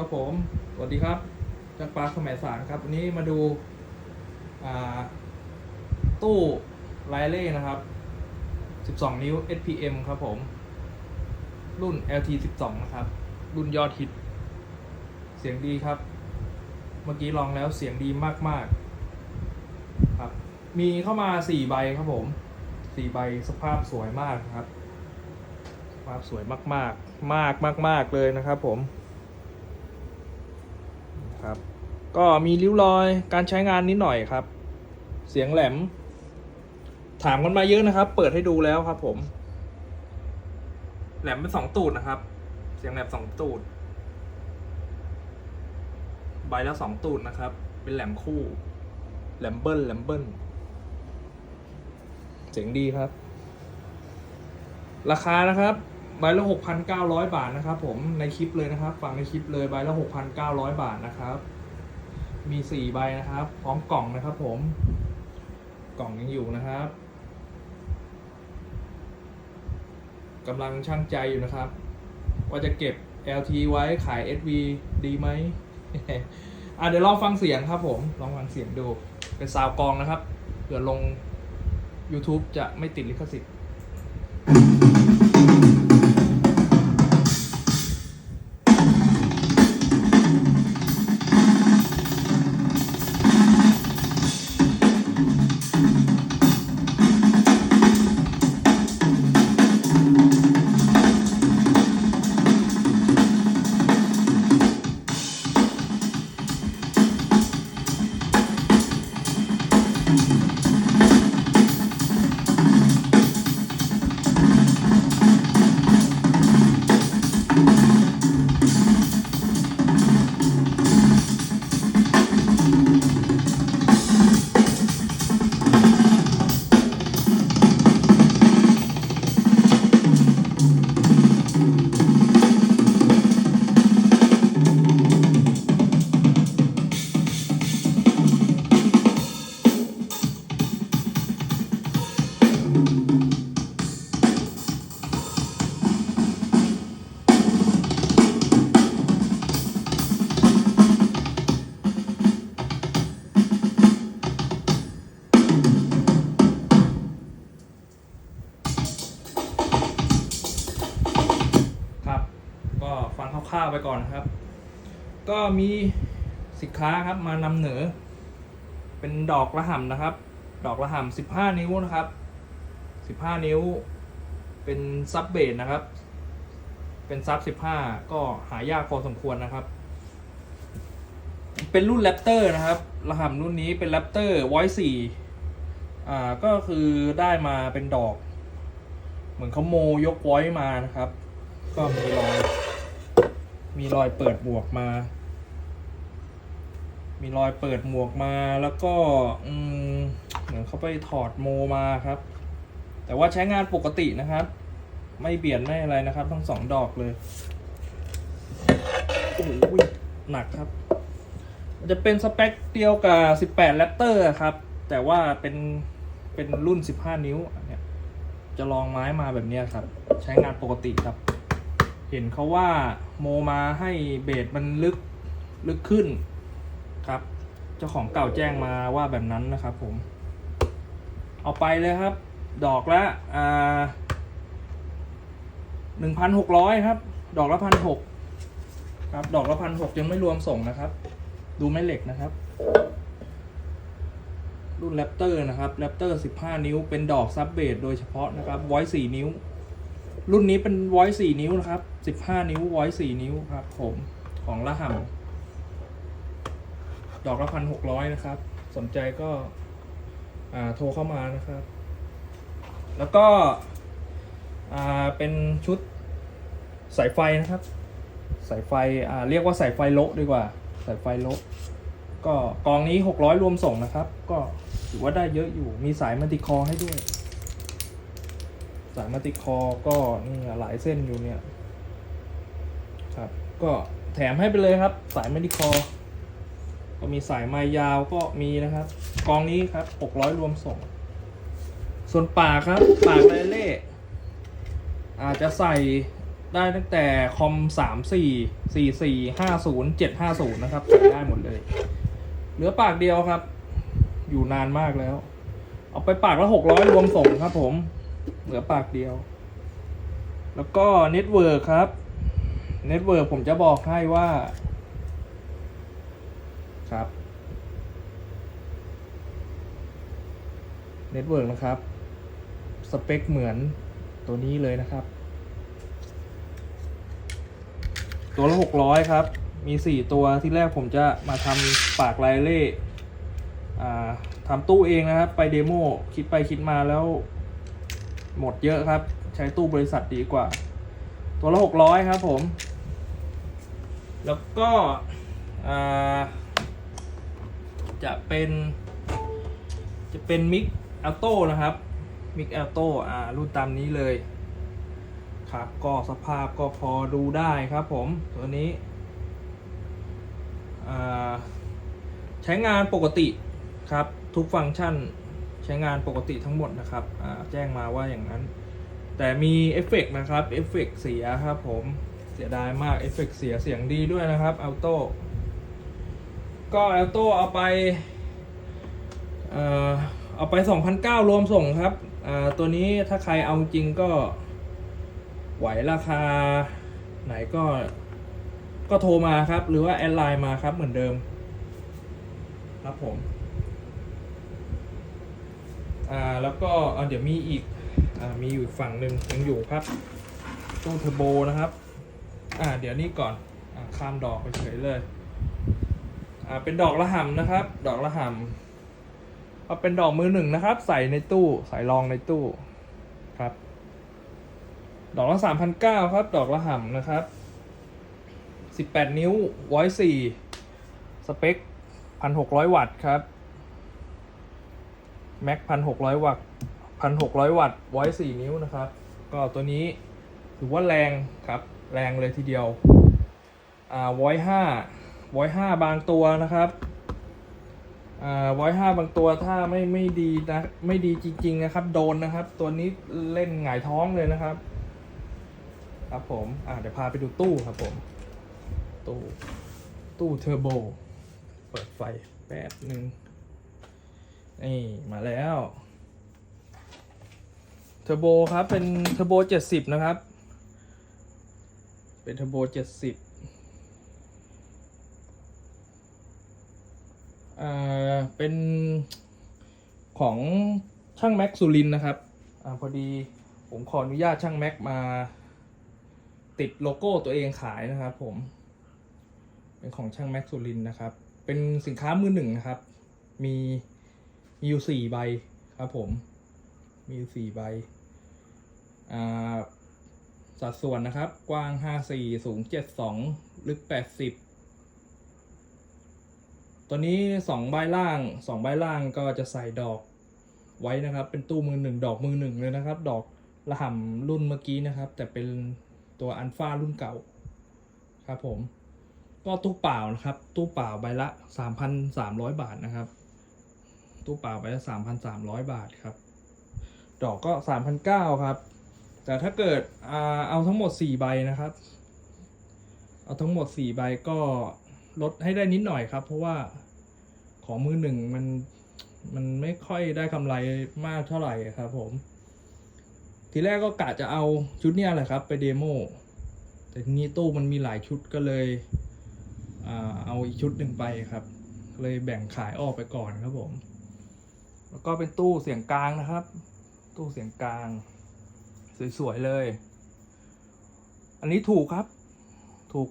ครับผม สวัสดีครับ จากปลาขมายสารครับ วันนี้มาดูาตู้ไลเล่นะครับ 12 นิ้ว SPM ครับผม รุ่น LT 12 นะครับ รุ่นยอดฮิต เสียงดีครับ เมื่อกี้ลองแล้วเสียงดีมากๆ ครับ มีเข้ามา 4 ใบครับผม 4 ใบสภาพสวยมากครับ สภาพสวยมากๆ มากมากๆเลยนะครับผม ครับ ก็มีริ้วรอยการใช้งานนิดหน่อยครับ เสียงแหลม ถามกันมาเยอะนะครับ เปิดให้ดูแล้วครับ ผม แหลมเป็นสองตูดนะครับ เสียงแหลมสองตูด ใบละสองตูดนะครับ เป็นแหลมคู่ แหลมเบิ้ลแหลมเบิ้ลเสียงดีครับ ราคานะครับ ใบละหกพันเก้าร้อยบาทนะครับผมในคลิปเลยนะครับ ฟังในคลิปเลยใบละหกพันเก้าร้อยบาทนะครับ มีสี่ใบนะครับ พร้อมกล่องนะครับผม กล่องยังอยู่นะครับกำลังช่างใจอยู่นะครับ ว่าจะเก็บ LT ไว้ขาย SV ดีไหมอะเดี๋ยวลองฟังเสียงครับผม ลองฟังเสียงดูเป็นซาวกองนะครับเผื่อลง YouTube จะไม่ติดลิขสิทธิ์ ครับ ก็ฟังคร่าวๆไปก่อนนะครับ ก็มีสินค้าครับมานำเหนือ เป็นดอกระห่ำนะครับ ดอกระห่ำ15 นิ้วนะครับ 15 นิ้ว เป็นซับเบสนะครับ เป็นซับ 15 ก็หายากพอสมควรนะครับ เป็นรุ่นแรปเตอร์นะครับ รห่ำรุ่นนี้เป็นแรปเตอร์ไวสี่อ่าก็คือได้มาเป็นดอก เหมือนเขาโมยกไว้มานะครับ ก็มีรอย มีรอยเปิดหมวกมามีรอยเปิดหมวกมาแล้วก็เหมือนเขาไปถอดโมมาครับ แต่ว่าใช้งานปกตินะครับ ไม่เบียดไม่อะไรนะครับ ทั้งสองดอกเลยโอ้โหหนักครับ มันจะเป็นสเปคเดียวกับ 18 Raptor ครับ แต่ว่าเป็นเป็นรุ่น 15 นิ้วเนี่ยจะลองไม้มาแบบนี้ครับ ใช้งานปกติครับ เห็นเขาว่าโมมาให้เบสมันลึกลึกขึ้นครับ เจ้าของเก่าแจ้งมาว่าแบบนั้นนะครับผม เอาไปเลยครับ ดอกละหนึ่งพันหกร้อยครับ ดอกละพันหกครับ ดอกละพันหกยังไม่รวมส่งนะครับ ดูไม่เหล็กนะครับ รุ่นแรปเตอร์นะครับแรปเตอร์15นิ้ว เป็นดอกซับเบสโดยเฉพาะนะครับไว้4นิ้ว รุ่นนี้เป็นไว้4นิ้วนะครับ15นิ้วไว้4นิ้วครับ ผมของละห่ำดอกละพันหกร้อยนะครับ สนใจก็โทรเข้ามานะครับ แล้วก็เป็นชุดสายไฟนะครับ สายไฟเรียกว่าสายไฟโลดีกว่า สายไฟโลก็กองนี้ 600 รวมส่งนะครับ ก็ถือว่าได้เยอะอยู่มีสายมัลติคอให้ด้วย สายมัลติคอก็นี่หลายเส้นอยู่เนี่ยครับก็แถมให้ไปเลยครับ สายมัลติคอก็มีสายไม้ยาวก็มีนะครับ กองนี้ครับ 600 รวมส่ง ส่วนปากครับ ปากไลเล่อาจจะใส่ได้ตั้งแต่คอมสามสี่สี่สี่ห้าศูนย์เจ็ดห้าศูนย์นะครับ ใส่ได้หมดเลย เหลือปากเดียวครับ อยู่นานมากแล้ว เอาไปปากละหกร้อยรวมส่งครับผม เหลือปากเดียว แล้วก็เน็ตเวิร์กครับ เน็ตเวิร์กผมจะบอกให้ว่า ครับ เน็ตเวิร์กนะครับ สเปคเหมือนตัวนี้เลยนะครับ ตัวละหกร้อยครับ มีสี่ตัวที่แรกผมจะมาทำปากไลเล่ทำตู้เองนะครับ ไปเดโมคิดไปคิดมาแล้ว หมดเยอะครับ ใช้ตู้บริษัทดีกว่า ตัวละหกร้อยครับผม แล้วก็จะเป็น จะเป็นมิกอัลโต้นะครับ มิกอัลโต้อ่ารุ่นตามนี้เลย ครับก็สภาพก็พอดูได้ครับผมตัวนี้ใช้งานปกติครับ ทุกฟังก์ชันใช้งานปกติทั้งหมดนะครับแจ้งมาว่าอย่างนั้น แต่มีเอฟเฟกต์นะครับเอฟเฟกต์เสียครับผมเสียดายมากเอฟเฟกต์เสียเสียงดีด้วยนะครับอัลโต้ก็อัลโต้เอาไปเอ่อเอาไป 2,009รวมส่งครับ ตัวนี้ถ้าใครเอาจริงก็ไหวราคาไหนก็ก็โทรมาครับ หรือว่าแอดไลน์มาครับเหมือนเดิม ครับผมอ่าแล้วก็เดี๋ยวมีอีกอ่ามีอยู่ฝั่งหนึ่งยังอยู่ครับตู้เทอร์โบนะครับอ่าเดี๋ยวนี้ก่อนอ่าข้ามดอกไปเฉยเลยอ่าเป็นดอกละห่ำนะครับ ดอกละห่ำ เอาเป็นดอกมือหนึ่งนะครับ ใส่ในตู้ใส่รองในตู้ครับ ดอกละสามพันเก้าครับ ดอกละห่ำนะครับสิบแปดนิ้วไว้สี่สเปคพันหกร้อยวัตต์ครับแม็กพันหกร้อยวัตต์พันหกร้อยวัตต์ไว้สี่นิ้วนะครับ ก็ตัวนี้ถือว่าแรงครับ แรงเลยทีเดียวอ่าไว้ห้าไว้ห้าบางตัวนะครับ อ่าไว้ห้าบางตัวถ้าไม่ไม่ดีนะไม่ดีจริง ๆ นะครับ โดนนะครับ ตัวนี้เล่นหงายท้องเลยนะครับ ครับผมอ่าเดี๋ยวพาไปดูตู้ครับผม ตู้ตู้เทอร์โบ เปิดไฟแป๊บหนึ่งนี่มาแล้วเทอร์โบครับเป็นเทอร์โบเจ็ดสิบนะครับ เป็นเทอร์โบเจ็ดสิบ อ่าเป็นของช่างแม็กซูรินนะครับอ่าพอดีผมขออนุญาตช่างแม็กมา ติดโลโก้ตัวเองขายนะครับ ผม เป็นของช่างแม็กซูรินนะครับ เป็นสินค้ามือหนึ่งนะครับ มีมีอยู่สี่ใบครับผม มีอยู่สี่ใบอ่าสัดส่วนนะครับ กว้างห้าสี่สูงเจ็ดสองลึกแปดสิบ ตัวนี้สองใบล่างสองใบล่างก็จะใส่ดอกไว้นะครับ เป็นตู้มือหนึ่งดอกมือหนึ่งเลยนะครับ ดอกระห่ำรุ่นเมื่อกี้นะครับ แต่เป็นตัวอันฟารุ่นเก่าครับผม ก็ตู้เปล่านะครับ ตู้เปล่าใบละสามพันสามร้อยบาทนะครับ ตู้เปล่าไปละสามพันสามร้อยบาทครับ ดอกก็สามพันเก้าครับ แต่ถ้าเกิดเอาทั้งหมดสี่ใบนะครับ เอาทั้งหมดสี่ใบก็ ลดให้ได้นิดหน่อยครับ เพราะว่าของมือหนึ่งมันมันไม่ค่อยได้กำไรมากเท่าไหร่ครับ ผม ทีแรกก็กะจะเอาชุดเนี้ยแหละครับ ไปเดโมแต่ทีนี้ตู้มันมีหลายชุดก็เลยเอาอีกชุดหนึ่งไปครับ เลยแบ่งขายออกไปก่อนครับผม แล้วก็เป็นตู้เสียงกลางนะครับ ตู้เสียงกลาง สวยๆเลย อันนี้ถูกครับ ถูก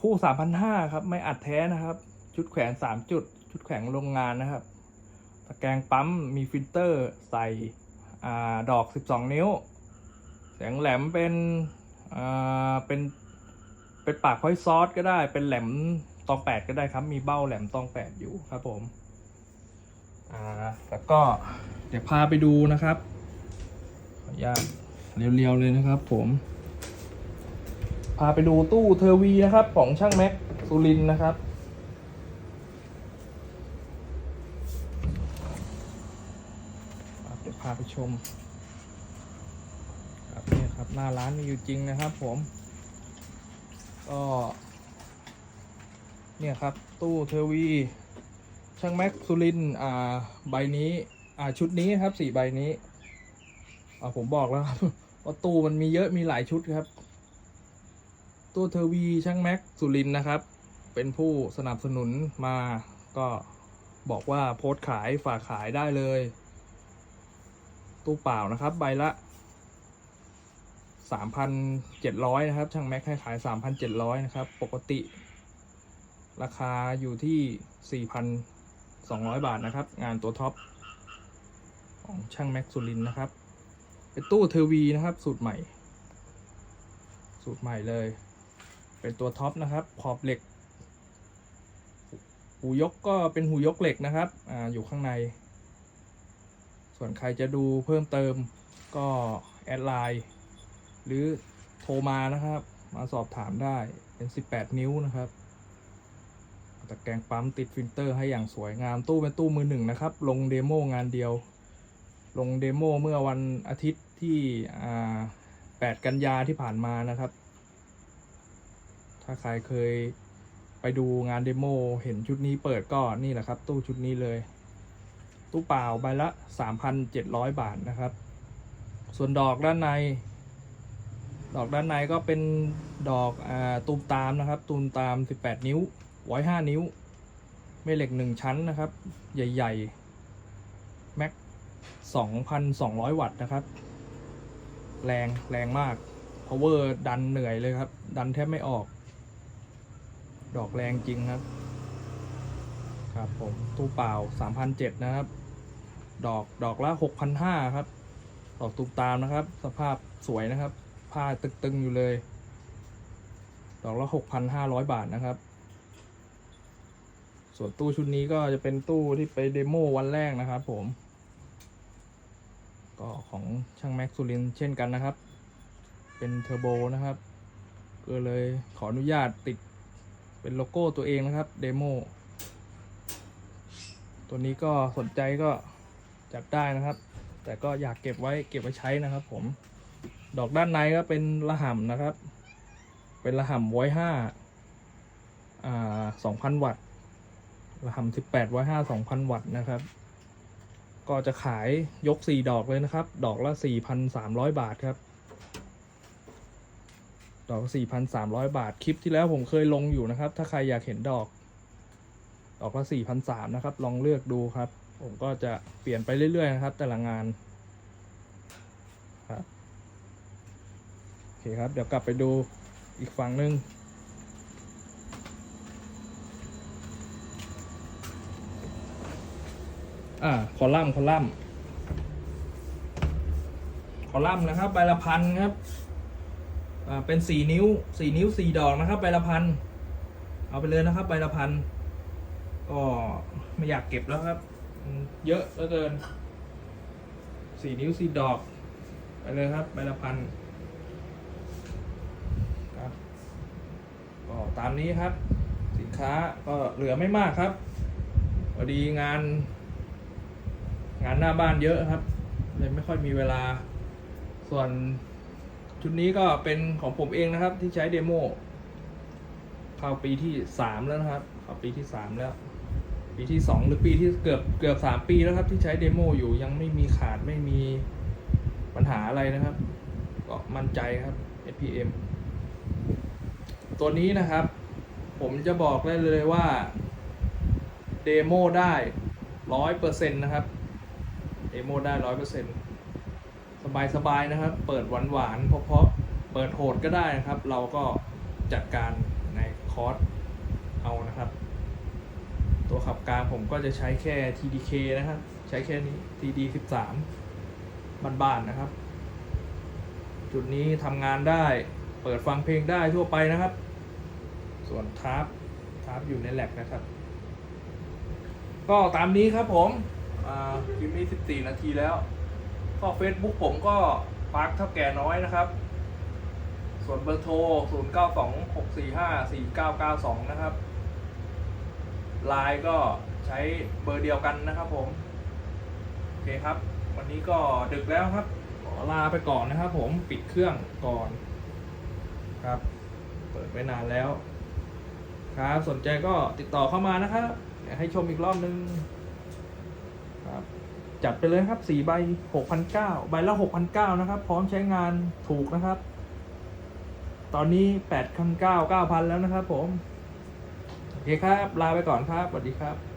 คู่สามพันห้าครับ ไม่อัดแท้นะครับ ชุดแขวนสามจุด ชุดแขวนโรงงานนะครับ ตะแกรงปั๊มมีฟิลเตอร์ใส่อดอกสิบสองนิ้วเสียงแหลมเป็นเป็นเป็นปากพอยซอสก็ได้ เป็นแหลมตองแปดก็ได้ครับ มีเบ้าแหลมตองแปดอยู่ครับผมอ่าแล้วก็เดี๋ยวพาไปดูนะครับขออนุญาตเรียวๆเลยนะครับผม พาไปดูตู้เทอร์วีนะครับ ของช่างแม็กซูรินนะครับ เดี๋ยวพาไปชม ครับเนี่ยครับหน้าร้านมีอยู่จริงนะครับผม ก็เนี่ยครับตู้เทอร์วีช่างแม็กซูลินอ่าใบนี้อ่าชุดนี้ครับสี่ใบนี้อ่าผมบอกแล้วครับว่าตู้มันมีเยอะมีหลายชุดครับ ตู้เทอร์วีช่างแม็กซูลินนะครับ เป็นผู้สนับสนุนมาก็บอกว่าโพสต์ขายฝากขายได้เลย ตู้เปล่านะครับ ใบละ 3,700 นะครับ ช่างแม็กให้ขาย 3,700 นะครับ ปกติ ราคาอยู่ที่ 4,200 บาทนะครับ งานตัวท็อป ของช่างแม็กซูลินนะครับ เป็นตู้เทอร์วีนะครับ สูตรใหม่ สูตรใหม่เลย เป็นตัวท็อปนะครับ ขอบเหล็ก หูยกก็เป็นหูยกเหล็กนะครับออยู่ข้างใน ส่วนใครจะดูเพิ่มเติมก็แอดไลน์หรือโทรมานะครับ มาสอบถามได้เป็น 18 นิ้วนะครับตะแกรงปั๊มติดฟิลเตอร์ให้อย่างสวยงามตู้เป็นตู้มือหนึ่งนะครับ ลงเดโมงานเดียว ลงเดโมเมื่อวันอาทิตย์ที่ 8 กันยาที่ผ่านมานะครับ ถ้าใครเคยไปดูงานเดโมเห็นชุดนี้เปิดก็นี่แหละครับ ตู้ชุดนี้เลย ตู้เปล่าใบละ 3,700 บาทนะครับ ส่วนดอกด้านใน ดอกด้านในก็เป็นดอกอตูมตามนะครับ ตูมตาม 18 นิ้วไว้5นิ้วแม่เหล็ก 1 ชั้นนะครับ ใหญ่ๆแม็ก 2,200 วัตต์นะครับ แรงแรงมาก power ดันเหนื่อยเลยครับ ดันแทบไม่ออก ดอกแรงจริงครับ ครับผมตู้เปล่า3,700นะครับ ดอกดอกละ6,500ครับ ดอกตูมตามนะครับ สภาพสวยนะครับ ผ้าตึงๆอยู่เลย ดอกละ6,500บาทนะครับ ส่วนตู้ชุดนี้ก็จะเป็นตู้ที่ไปเดโมวันแรกนะครับผม ก็ของช่างแม็กซูลินเช่นกันนะครับ เป็นเทอร์โบนะครับ ก็เลยขออนุญาตติด เป็นโลโก้ตัวเองนะครับเดโมตัวนี้ก็สนใจก็จัดได้นะครับ แต่ก็อยากเก็บไว้เก็บไว้ใช้นะครับ ผม ดอกด้านในก็เป็นระห่ำนะครับ เป็นระห่ำไว้ห้าอ่าสองพันวัตต์ระห่ำสิบแปดไว้ห้าสองพันวัตต์นะครับ ก็จะขายยกสี่ดอกเลยนะครับ ดอกละสี่พันสามร้อยบาทครับ ดอกสี่พันสามร้อยบาท คลิปที่แล้วผมเคยลงอยู่นะครับ ถ้าใครอยากเห็นดอก ดอกละสี่พันะครับ ลองเลือกดูครับ ผมก็จะเปลี่ยนไปเรื่อย ๆ นะครับ แต่ละงานครับโอเคครับ เดี๋ยวกลับไปดูอีกฝั่งหนึ่งอ่าคอลัมน์คอลัมน์คอลัมน์นะครับ ใบละพันครับ เป็นสี่นิ้วสี่นิ้วสี่ดอกนะครับใบละพันเอาไปเลยนะครับใบละพันก็ไม่อยากเก็บแล้วครับ เยอะเหลือเกินสี่นิ้วสี่ดอก ไปเลยครับใบละพันก็ตามนี้ครับ สินค้าก็เหลือไม่มากครับพอดีงาน งานหน้าบ้านเยอะครับเลยไม่ค่อยมีเวลาส่วน ชุดนี้ก็เป็นของผมเองนะครับ ที่ใช้เดโมเข้าปีที่สามแล้วนะครับเข้าปีที่สามแล้ว ปีที่สองหรือปีที่เกือบเกือบสามปีแล้วครับ ที่ใช้เดโมอยู่ยังไม่มีขาดไม่มีปัญหาอะไรนะครับ ก็มั่นใจครับ SPM ตัวนี้นะครับ ผมจะบอกได้เลยว่าเดโมได้ร้อยเปอร์เซ็นต์นะครับเดโมได้ร้อยเปอร์เซ็นต์ สบายสบายๆนะครับ เปิดหวานหวานๆเพราะๆเปิดโหดก็ได้นะครับ เราก็จัดการในคอร์สเอานะครับ ตัวขับกลางผมก็จะใช้แค่ TDK นะครับ ใช้แค่นี้ TD 13 บ้านๆนะครับ จุดนี้ทำงานได้เปิดฟังเพลงได้ทั่วไปนะครับ ส่วนทาร์ปทาร์ปอยู่ในแลกนะครับ ก็ตามนี้ครับผมอ่าคลิปนี้14 นาทีแล้ว ก็ Facebook ผมก็ปาร์คเท่าแก่น้อยนะครับ ส่วนเบอร์โทร 0926454992 นะครับไลน์ก็ใช้เบอร์เดียวกันนะครับผม โอเคครับ วันนี้ก็ดึกแล้วครับ ขอลาไปก่อนนะครับผมปิดเครื่องก่อนครับ เปิดไว้นานแล้ว ครับ สนใจก็ติดต่อเข้ามานะครับ ให้ชมอีกรอบนึงครับ จัดไปเลยครับสี่ใบหกพันเก้าใบละหกพันเก้านะครับ พร้อมใช้งานถูกนะครับ ตอนนี้แปดพันเก้าเก้าพันแล้วนะครับผม โอเคครับ ลาไปก่อนครับ สวัสดีครับ